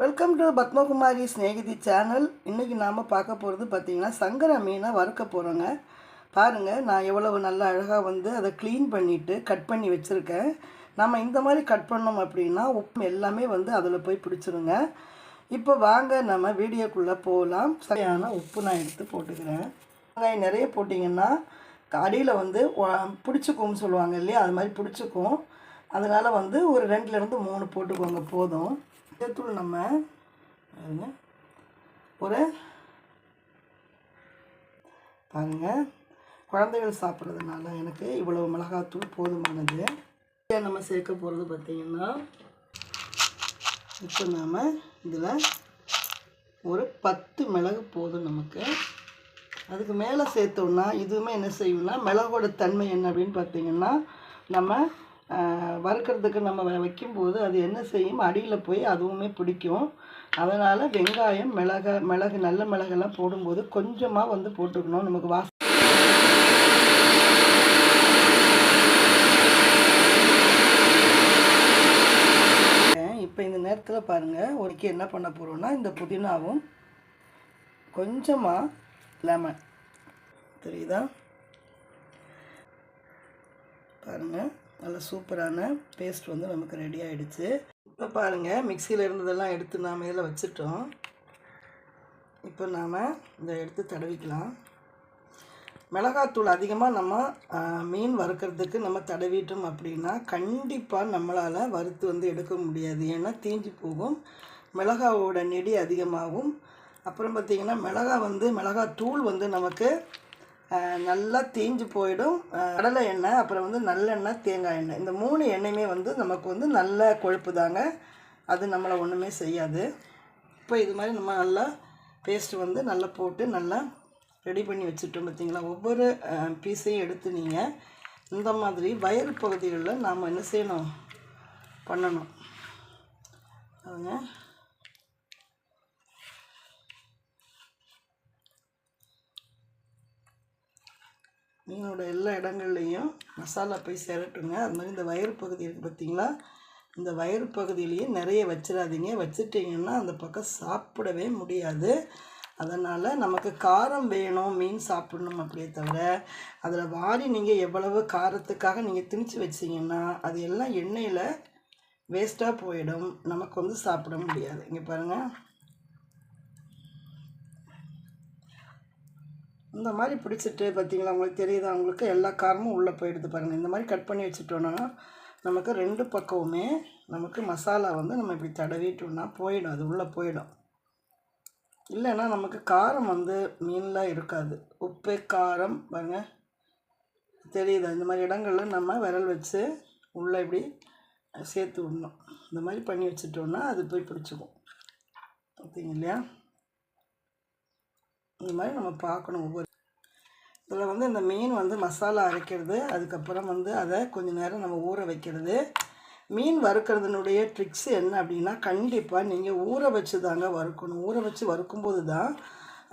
Welcome to Padmakumari Snehithi channel இன்றைக்கி நாம் பார்க்க போகிறது பார்த்திங்கன்னா சங்கரா மீனை வறுக்க போகிறோங்க பாருங்கள் நான் எவ்வளவு நல்லா அழகாக வந்து அதை க்ளீன் பண்ணிவிட்டு கட் பண்ணி வச்சுருக்கேன். நம்ம இந்த மாதிரி கட் பண்ணோம் அப்படின்னா உப்பு எல்லாமே வந்து அதில் போய் பிடிச்சிருங்க. இப்போ வாங்க நம்ம வீடியோக்குள்ளே போகலாம் சரியான உப்பு நான் எடுத்து போட்டுக்கிறேன். வெங்காயம் நிறைய போட்டிங்கன்னா அடியில் வந்து பிடிச்சிக்கும்னு சொல்லுவாங்க இல்லையா? அது மாதிரி பிடிச்சிக்கும். அதனால் வந்து ஒரு ரெண்டுலேருந்து மூணு போட்டுக்கோங்க போதும். தூள் நம்ம ஒரு பாருங்க குழந்தைகள் சாப்பிட்றதுனால எனக்கு இவ்வளவு மிளகாத்தூள் போதுமானது. நம்ம சேர்க்க போகிறது பார்த்திங்கன்னா இப்போ நாம் இதில் ஒரு பத்து மிளகு போதும் நமக்கு. அதுக்கு மேலே சேர்த்தோன்னா இதுவுமே என்ன செய்யணும்னா மிளகோட தன்மை என்ன அப்படின்னு பார்த்தீங்கன்னா நம்ம வறுக்கிறதுக்கு நம்ம வ- வைக்கும்போது அது என்ன செய்யும்? அடியில் போய் அதுவுமே பிடிக்கும். அதனால் வெங்காயம் மிளக மிளகு நல்ல மிளகெல்லாம் போடும்போது கொஞ்சமாக வந்து போட்டுக்கணும். நமக்கு வாச இப்போ இந்த நேரத்தில் பாருங்கள் ஒருக்கி என்ன பண்ண போகிறோன்னா இந்த புதினாவும் கொஞ்சமாக லெமன். தெரியுதா? பாருங்கள் நல்ல சூப்பரான பேஸ்ட் வந்து நமக்கு ரெடி ஆகிடுச்சு இப்போ பாருங்கள் மிக்சியில் இருந்ததெல்லாம் எடுத்து நாம் இதில் வச்சுட்டோம். இப்போ நாம் இதை எடுத்து தடவிக்கலாம். மிளகாத்தூள் அதிகமாக நம்ம மீன் வறுக்கிறதுக்கு நம்ம தடவிட்டோம் அப்படின்னா கண்டிப்பாக நம்மளால் வறுத்து வந்து எடுக்க முடியாது. ஏன்னா தீஞ்சு போகும். மிளகாவோட நெடி அதிகமாகும். அப்புறம் பார்த்திங்கன்னா மிளகா வந்து மிளகாத்தூள் வந்து நமக்கு நல்லா தீஞ்சு போயிடும். கடலை எண்ணெய் அப்புறம் வந்து நல்லெண்ணெய் தேங்காய் எண்ணெய். இந்த மூணு எண்ணெயுமே வந்து நமக்கு வந்து நல்ல கொழுப்பு தாங்க. அது நம்மளை ஒன்றுமே செய்யாது. இப்போ இது மாதிரி நம்ம நல்லா பேஸ்ட்டு வந்து நல்லா போட்டு நல்லா ரெடி பண்ணி வச்சுட்டோம் பார்த்தீங்களா? ஒவ்வொரு பீஸையும் எடுத்து நீங்கள் இந்த மாதிரி வயல் பகுதிகளில் நாம் என்ன செய்யணும்? பண்ணணும். அதுங்க மீனோட எல்லா இடங்கள்லையும் மசாலா போய் சேரட்டுங்க. அது மாதிரி இந்த வயிறு பகுதி இருக்குது பார்த்தீங்களா இந்த வயிறு பகுதியிலேயே நிறைய வச்சிடாதீங்க. வச்சுட்டிங்கன்னா அந்த பக்கம் சாப்பிடவே முடியாது. அதனால் நமக்கு காரம் வேணும் மீன் சாப்பிடணும் அப்படியே தவிர அதில் வாரி நீங்கள் எவ்வளவு காரத்துக்காக நீங்கள் திணிச்சு வச்சிங்கன்னா அது எல்லாம் எண்ணெயில் வேஸ்ட்டாக போயிடும். நமக்கு வந்து சாப்பிட முடியாது. இங்கே பாருங்கள் இந்த மாதிரி பிடிச்சிட்டு பார்த்தீங்களா? உங்களுக்கு தெரியுது? அவங்களுக்கு எல்லா காரமும் உள்ளே போயிடுது பாருங்கள் இந்த மாதிரி கட் பண்ணி வச்சுட்டோன்னா நமக்கு ரெண்டு பக்கமுமே நமக்கு மசாலா வந்து நம்ம இப்படி தடவிட்டோம்னா போயிடும். அது உள்ளே போயிடும். இல்லைன்னா நமக்கு காரம் வந்து மீன்லாம் இருக்காது. உப்பு காரம் பாருங்க. தெரியுதா? இந்த மாதிரி இடங்களில் நம்ம விரல் வச்சு உள்ளே இப்படி சேர்த்து விடணும். இந்த மாதிரி பண்ணி வச்சுட்டோன்னா அது போய் பிடிச்சிக்கும். பார்த்தீங்க இல்லையா? இந்த மாதிரி நம்ம பார்க்கணும் ஒவ்வொரு இதில் வந்து இந்த மீன் வந்து மசாலா அரைக்கிறது அதுக்கப்புறம் வந்து அதை கொஞ்சம் நேரம் நம்ம ஊற வைக்கிறது. மீன் வறுக்கிறதுனுடைய ட்ரிக்ஸ் என்ன அப்படின்னா கண்டிப்பாக நீங்கள் ஊற வச்சு தாங்க வறுக்கணும். ஊற வச்சு வறுக்கும்போது தான்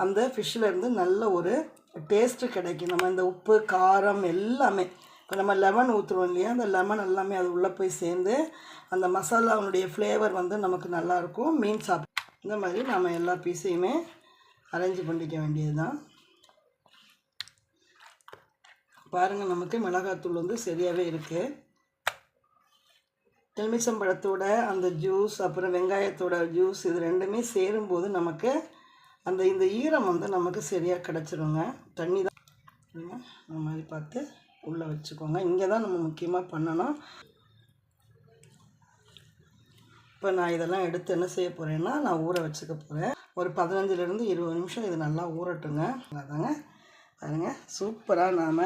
அந்த ஃபிஷ்ஷில் இருந்து நல்ல ஒரு டேஸ்ட்டு கிடைக்கும். நம்ம இந்த உப்பு காரம் எல்லாமே. இப்போ நம்ம லெமன் ஊற்றுறோம் இல்லையா அந்த லெமன் எல்லாமே அது உள்ளே போய் சேர்ந்து அந்த மசாலாவுடைய ஃப்ளேவர் வந்து நமக்கு நல்லாயிருக்கும் மீன் சாப்பிட இந்த மாதிரி நம்ம எல்லா பீஸையுமே அரேஞ்ச் பண்ணிக்க வேண்டியது தான் பாருங்கள் நமக்கு மிளகாத்தூள் வந்து சரியாகவே இருக்குது எலுமிச்சம்பழத்தோட அந்த ஜூஸ் அப்புறம் வெங்காயத்தோட ஜூஸ் இது ரெண்டுமே சேரும்போது நமக்கு அந்த இந்த ஈரம் வந்து நமக்கு சரியாக கிடச்சிருங்க. தண்ணி தான். அந்த இந்த மாதிரி பார்த்து உள்ளே வச்சுக்கோங்க. இங்கே தான் நம்ம முக்கியமாக பண்ணணும். இப்போ நான் இதெல்லாம் எடுத்து என்ன செய்ய போகிறேன்னா நான் ஊற வச்சுக்க போகிறேன் ஒரு பதினஞ்சுலேருந்து இருபது நிமிஷம் இது நல்லா ஊறட்டுங்க. அதாங்க பாருங்கள் சூப்பராக நாம்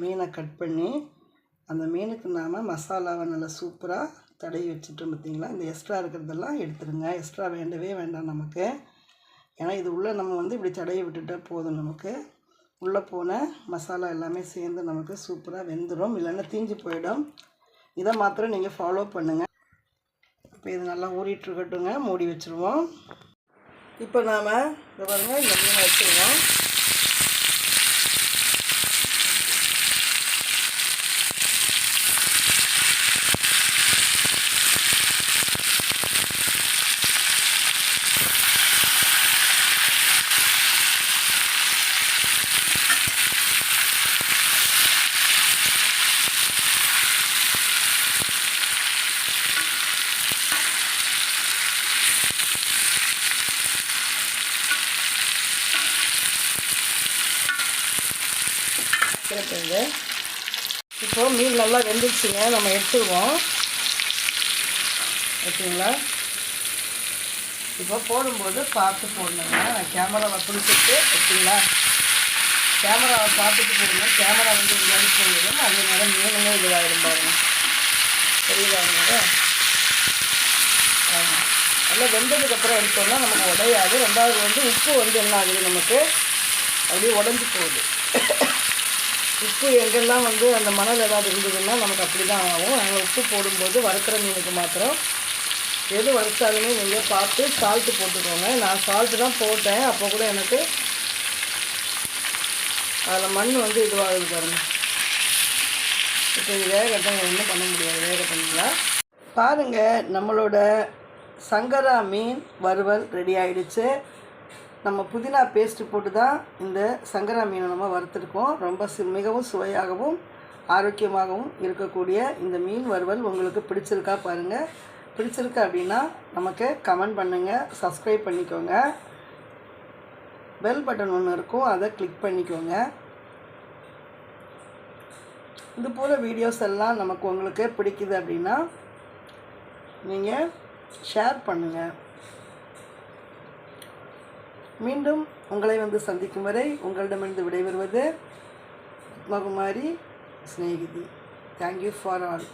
மீனை கட் பண்ணி அந்த மீனுக்கு நாம் மசாலாவை நல்லா சூப்பராக தடவி வச்சுட்டோம் பார்த்திங்களா? இந்த எக்ஸ்ட்ரா இருக்கிறதெல்லாம் எடுத்துடுங்க எக்ஸ்ட்ரா வேண்டவே வேண்டாம் நமக்கு. ஏன்னா இது உள்ளே நம்ம வந்து இப்படி தடவி விட்டுட்டா போதும் நமக்கு. உள்ளே போன மசாலா எல்லாமே சேர்ந்து நமக்கு சூப்பராக வெந்துடும் இல்லைன்னா தீஞ்சு போயிடும். இதை மாத்திரம் நீங்கள் ஃபாலோ பண்ணுங்கள் இப்போ இது நல்லா ஊறிட்டுருக்கட்டுங்க மூடி வச்சுருவோம். இப்போ நாம் இதை பாருங்கள் இந்த மீனை வச்சுருவோம். இது இப்போ மீன் நல்லா வெந்துருச்சுங்க. நம்ம எடுத்துருவோம். ஓகேங்களா? இப்போ போடும்போது பார்த்து போடணுங்க. நான் கேமராவை பிடிச்சிட்டு ஓகேங்களா? கேமராவை பார்த்துட்டு போடுங்க. கேமரா வந்து எங்கேயாவது போயிடும். அதே நேரம் மீனுமே இதுவாகிடும் பாருங்க. தெரியுதாங்க ஆமாம் நல்லா வெந்ததுக்கப்புறம் எடுத்தோம்னா நமக்கு உடையாது. ரெண்டாவது வந்து உப்பு வந்து என்ன ஆகுது நமக்கு? அப்படியே உடஞ்சி போகுது. உப்பு எங்கெல்லாம் வந்து அந்த மணல் ஏதாவது இருந்ததுன்னா நமக்கு அப்படி தான் ஆகும். நாங்கள் உப்பு போடும்போது வறுக்கிற மீனுக்கு மாத்திரம் எது வறுத்தாலுமே நீங்கள் பார்த்து சால்ட்டு போட்டுக்கோங்க. நான் சால்ட்டு தான் போட்டேன். அப்போ கூட எனக்கு அதில் மண் வந்து இதுவாகுது பாருங்க. இப்போ இது வேகட்டும். ஒன்றும் பண்ண முடியாது. வேகட்டுங்களா? பாருங்கள் நம்மளோட சங்கரா மீன் வறுவல் ரெடி ஆகிடுச்சு நம்ம புதினா பேஸ்ட்டு போட்டு தான் இந்த சங்கரா மீனை நம்ம வறுத்துருக்கோம். ரொம்ப மிகவும் சுவையாகவும் ஆரோக்கியமாகவும் இருக்கக்கூடிய இந்த மீன் வறுவல் உங்களுக்கு பிடிச்சிருக்கா பாருங்கள் பிடிச்சிருக்கு அப்படின்னா நமக்கு கமெண்ட் பண்ணுங்கள் சப்ஸ்கிரைப் பண்ணிக்கோங்க. பெல் பட்டன் ஒன்று இருக்கும் அதை கிளிக் பண்ணிக்கோங்க. இது போல் வீடியோஸ் எல்லாம் நமக்கு உங்களுக்கு பிடிக்குது அப்படின்னா நீங்கள் ஷேர் பண்ணுங்கள் மீண்டும் உங்களை வந்து சந்திக்கும் வரை உங்களிடமிருந்து விடைபெறுவது மகுமாரி சிநேகிதி. Thank you for all